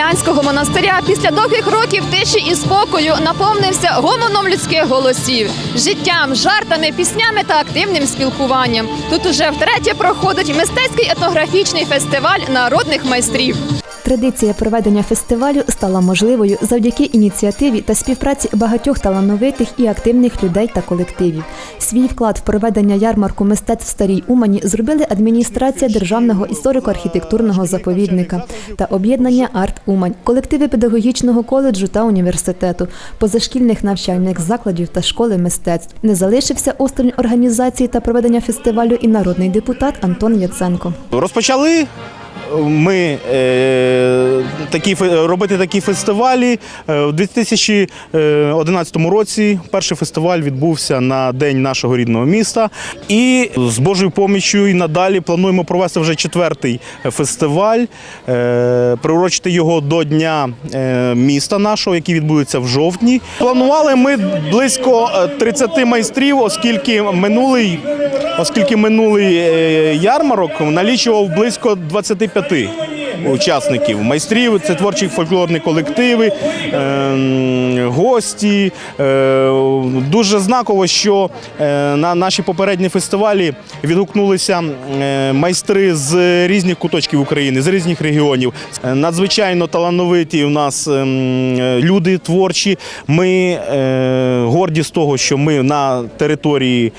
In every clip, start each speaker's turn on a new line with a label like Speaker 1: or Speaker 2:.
Speaker 1: Селянського монастиря після довгих років тиші і спокою наповнився гомоном людських голосів, життям, жартами, піснями та активним спілкуванням. Тут уже втретє проходить мистецький етнографічний фестиваль народних майстрів.
Speaker 2: Традиція проведення фестивалю стала можливою завдяки ініціативі та співпраці багатьох талановитих і активних людей та колективів. Свій вклад в проведення ярмарку мистецтв в Старій Умані зробили адміністрація Державного історико-архітектурного заповідника та об'єднання Арт Умань, колективи педагогічного коледжу та університету, позашкільних навчальних закладів та школи мистецтв. Не залишився осторонь організації та проведення фестивалю і народний депутат Антон Яценко.
Speaker 3: Розпочали ми е, такі, робити такі фестивалі. Е, У 2011 році перший фестиваль відбувся на День нашого рідного міста. І з Божою поміччю і надалі плануємо провести вже четвертий фестиваль, е, приурочити його до Дня е, міста нашого, який відбудеться в жовтні. Планували ми близько е, 30 майстрів, оскільки минулий, оскільки минулий е, ярмарок налічував близько п'яти. Учасників. Майстрів, це творчі фольклорні колективи, е, гості. Е, Дуже знаково, що е, на наші попередні фестивалі відгукнулися е, майстри з різних куточків України, з різних регіонів. Надзвичайно талановиті у нас ем, люди творчі. Ми горді з того, що ми на території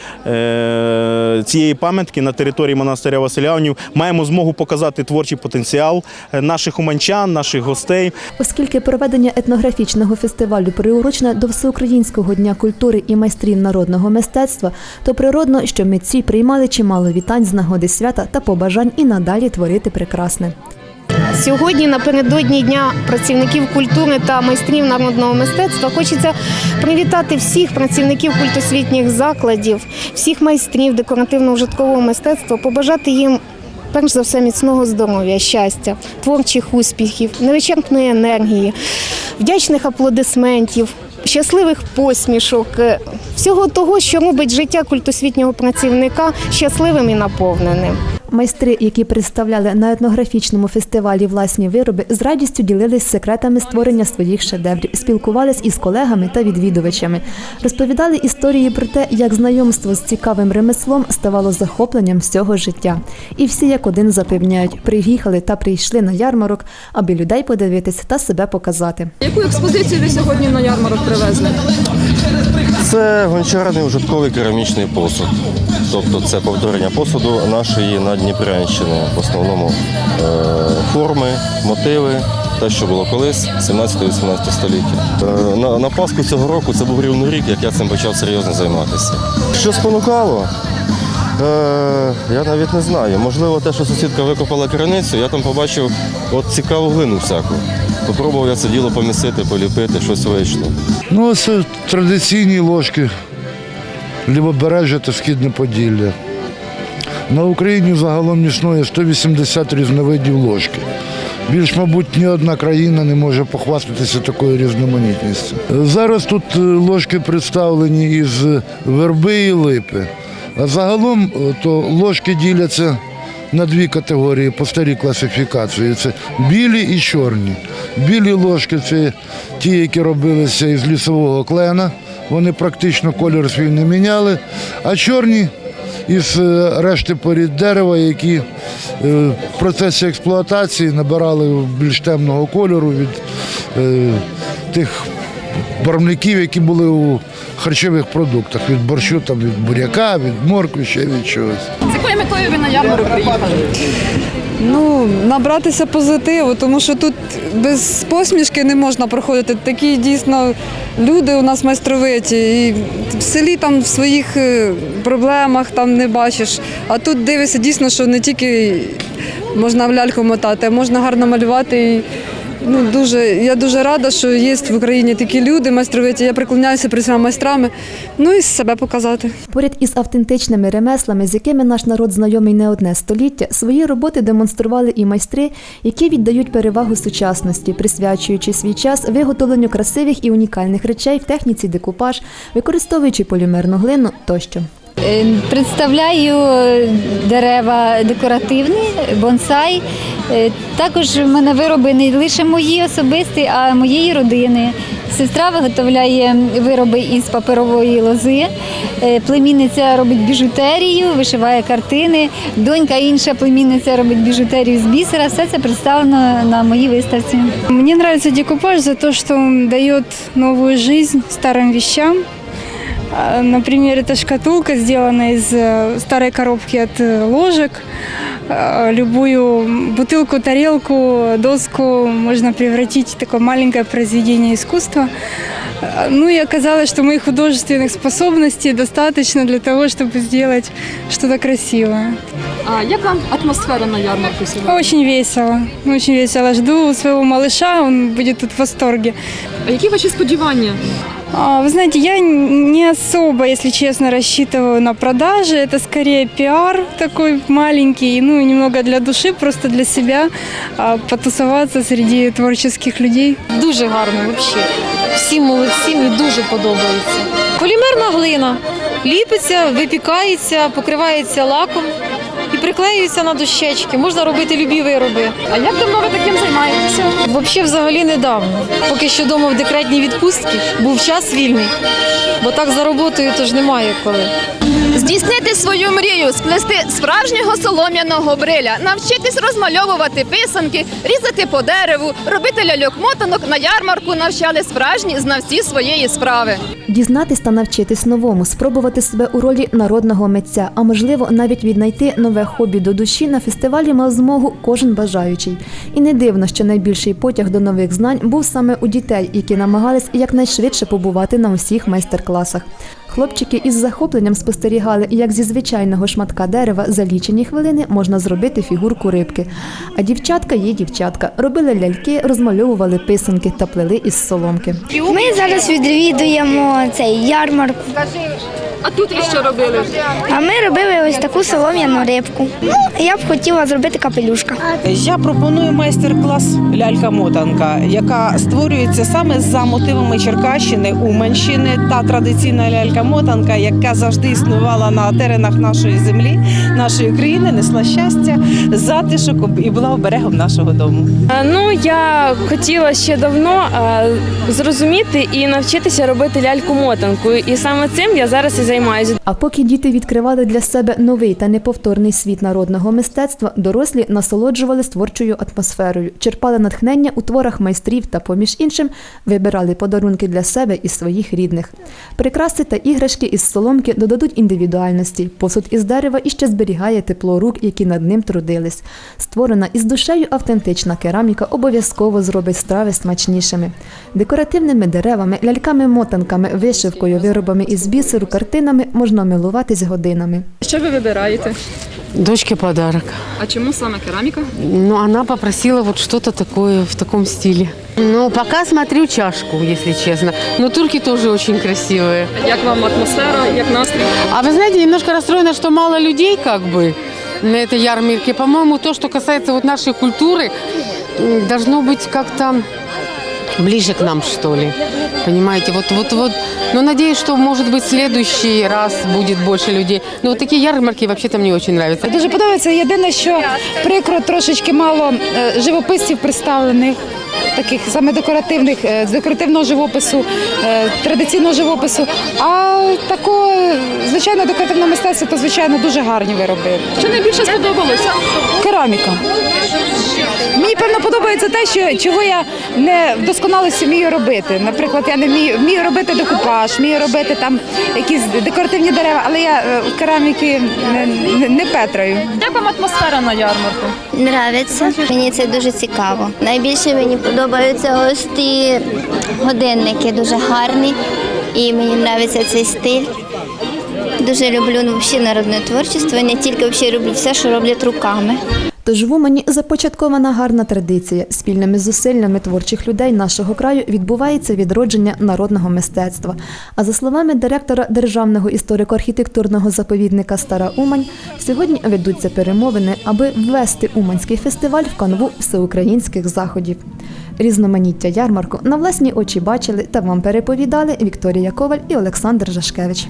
Speaker 3: цієї пам'ятки, на території монастиря Василянів, маємо змогу показати творчий потенціал наших уманчан, наших гостей.
Speaker 2: Оскільки проведення етнографічного фестивалю приурочене до Всеукраїнського дня культури і майстрів народного мистецтва, то природно, що митці приймали чимало вітань з нагоди свята та побажань і надалі творити прекрасне.
Speaker 4: Сьогодні, напередодні дня працівників культури та майстрів народного мистецтва, хочеться привітати всіх працівників культосвітніх закладів, всіх майстрів декоративно-ужиткового мистецтва, побажати їм. Перш за все, міцного здоров'я, щастя, творчих успіхів, невичерпної енергії, вдячних аплодисментів, щасливих посмішок, е, всього того, що робить життя культосвітнього працівника щасливим і наповненим.
Speaker 2: Майстри, які представляли на етнографічному фестивалі власні вироби, з радістю ділились секретами створення своїх шедеврів, спілкувались із колегами та відвідувачами, розповідали історії про те, як знайомство з цікавим ремеслом ставало захопленням всього життя. І всі як один запевняють, приїхали та прийшли на ярмарок, аби людей подивитись та себе показати.
Speaker 1: Яку експозицію ви сьогодні на ярмарок привезли?
Speaker 5: Це гончарний ужитковий керамічний посуд. Тобто це повторення посуду нашої Надніпрянщини. В основному е, форми, мотиви, те, що було колись, 17-18 століття. Е, на, на Пасху цього року це був рівний рік, як я цим почав серйозно займатися. Що спонукало? Е, я навіть не знаю. Можливо, те, що сусідка викопала криницю, я там побачив от цікаву глину всяку. Попробував я це діло помісити, поліпити, щось вийшло.
Speaker 6: Ну, це традиційні ложки Лівобережжя та Східне Поділля. На Україні загалом існує 180 різновидів ложки. Більш, мабуть, ні одна країна не може похвастатися такою різноманітністю. Зараз тут е, ложки представлені із верби і липи. А загалом е, то ложки діляться на дві категорії по старій класифікації. Це білі і чорні. Білі ложки це ті, які робилися із лісового клена. Вони практично колір свій не міняли. А чорні із е, решти порід дерева, які е, в процесі експлуатації набирали більш темного кольору від е, тих барвників, які були у харчових продуктах. Від борщу, там, від буряка, від моркви, ще від чогось.
Speaker 1: З якою метою ви на ярмарок приїхали?
Speaker 7: Ну, набратися позитиву, тому що тут без посмішки не можна проходити. Такі дійсно люди у нас майстровиті. І в селі там в своїх е, проблемах там не бачиш. А тут дивишся дійсно, що не тільки можна в ляльку мотати, а можна гарно малювати. І, ну, дуже, я дуже рада, що є в Україні такі люди майстровиті. Я приклоняюся перед всіма майстрами. Ну і себе показати.
Speaker 2: Поряд із автентичними ремеслами, з якими наш народ знайомий не одне століття, свої роботи демонстрували і майстри, які віддають перевагу сучасності, присвячуючи свій час виготовленню красивих і унікальних речей в техніці декупаж, використовуючи полімерну глину тощо.
Speaker 8: Е, Представляю е, дерева декоративні, бонсай. Е, Також в мене вироби не лише мої особисті, а моєї родини. Сестра виготовляє вироби із паперової лози. Е, Племінниця робить біжутерію, вишиває картини. Донька інша племінниця робить біжутерію з бісера. Все це представлено на моїй виставці.
Speaker 9: Мне нравится декупаж за то, что он дает новую жизнь старым вещам. А, Например, эта шкатулка сделана из э, старой коробки от э, ложек. А, Любую бутылку, тарелку, доску можно превратить в такое маленькое произведение искусства. А, Ну и оказалось, что моих художественных способностей достаточно для того, чтобы сделать что-то красивое.
Speaker 1: А як вам атмосфера на ярмарку сьогодні?
Speaker 9: Очень весело, очень весело. Жду своего малыша, он будет тут в восторге.
Speaker 1: А які ваші сподівання?
Speaker 9: А, Вы знаете, я не особо, если честно, рассчитываю на продажи. Это скорее пиар такой маленький, ну и немного для души, просто для себя, а, потусоваться среди творческих людей.
Speaker 10: Дуже гарно взагалі. Всі молодці, мені дуже подобається. Полімерна глина ліпиться, випікається, покривається лаком і приклеюється на дощечки. Можна робити любі вироби.
Speaker 1: А як давно ви таким займаєтеся?
Speaker 10: Взагалі, взагалі недавно. Поки що вдома в декретній відпустці був час вільний, бо так за роботою то ж немає коли.
Speaker 1: Здійснити свою мрію, сплести справжнього солом'яного бриля, навчитись розмальовувати писанки, різати по дереву, робити ляльок-мотанок на ярмарку навчали справжні знавці своєї справи.
Speaker 2: Дізнатись та навчитись новому, спробувати себе у ролі народного митця, а можливо навіть віднайти нове хобі до душі на фестивалі мав змогу кожен бажаючий. І не дивно, що найбільший потяг до нових знань був саме у дітей, які намагались якнайшвидше побувати на усіх майстер-класах. Хлопчики із захопленням спостерігали, як зі звичайного шматка дерева за лічені хвилини можна зробити фігурку рибки. А дівчатка є дівчатка, робили ляльки, розмальовували писанки та плели із соломки.
Speaker 11: Ми зараз відвідуємо цей ярмарку.
Speaker 1: А тут ви що робили?
Speaker 11: А ми робили ось таку солом'яну рибку. Ну, я б хотіла зробити капелюшка.
Speaker 12: Я пропоную майстер-клас лялька-мотанка, яка створюється саме за мотивами Черкащини, Уманщини та традиційна лялька-мотанка, яка завжди існувала на теренах нашої землі, нашої країни, несла щастя, затишок і була оберегом нашого дому.
Speaker 9: Ну, я хотіла ще давно зрозуміти і навчитися робити ляльку-мотанку. І саме цим я зараз і займаюся.
Speaker 2: А поки діти відкривали для себе новий та неповторний світ народного мистецтва, дорослі насолоджували творчою атмосферою, черпали натхнення у творах майстрів та, поміж іншим, вибирали подарунки для себе і своїх рідних. Прикраси та іграшки із соломки додадуть індивідуальності. Посуд із дерева іще зберігає тепло рук, які над ним трудились. Створена із душею автентична кераміка обов'язково зробить страви смачнішими. Декоративними деревами, ляльками-мотанками, вишивкою, виробами із бісеру, картинами можна милуватись годинами.
Speaker 1: Що ви вибираєте?
Speaker 13: Дочке подарок.
Speaker 1: А чому саме кераміка?
Speaker 13: Ну, она попросила вот что-то такое в таком стиле. Ну, пока смотрю чашку, если честно. Но турки тоже очень красивые.
Speaker 1: Як вам атмосфера, як настрій?
Speaker 13: А вы знаете, немножко расстроена, что мало людей как бы на этой ярмарке. По-моему, то, что касается вот нашей культуры, м, должно быть как-то ближе к нам, что ли. Понимаете, вот, вот, вот. Но надеюсь, что, может быть, в следующий раз будет больше людей. Ну, вот такие ярмарки вообще-то мне очень нравятся.
Speaker 14: Дуже подобається. Єдине, що прикро трошечки мало е, живописців представлених. Таких саме декоративних, е, з декоративного живопису, е, традиційного живопису. А такого, звичайно, декоративного мистецтва, то звичайно дуже гарні вироби.
Speaker 1: Що найбільше сподобалося?
Speaker 14: Кераміка. Мені певно подобається те, що чого я не в досконалості вмію робити. Наприклад, я не вмію вмію робити декупаж, вмію робити там якісь декоративні дерева, але я е, в кераміки не, не, не петрою.
Speaker 1: Як вам атмосфера на ярмарку?
Speaker 11: Нравиться. Мені це дуже цікаво. Найбільше мені подобаються ось ті годинники, дуже гарні. І мені подобається цей стиль. Дуже люблю ну, народне творчество. Не тільки взагалі люблю все, що роблять руками.
Speaker 2: Тож в Умані започаткована гарна традиція. Спільними зусиллями творчих людей нашого краю відбувається відродження народного мистецтва. А за словами директора Державного історико-архітектурного заповідника Стара Умань, сьогодні ведуться перемовини, аби ввести Уманський фестиваль в канву всеукраїнських заходів. Різноманіття ярмарку на власні очі бачили та вам переповідали Вікторія Коваль і Олександр Жашкевич.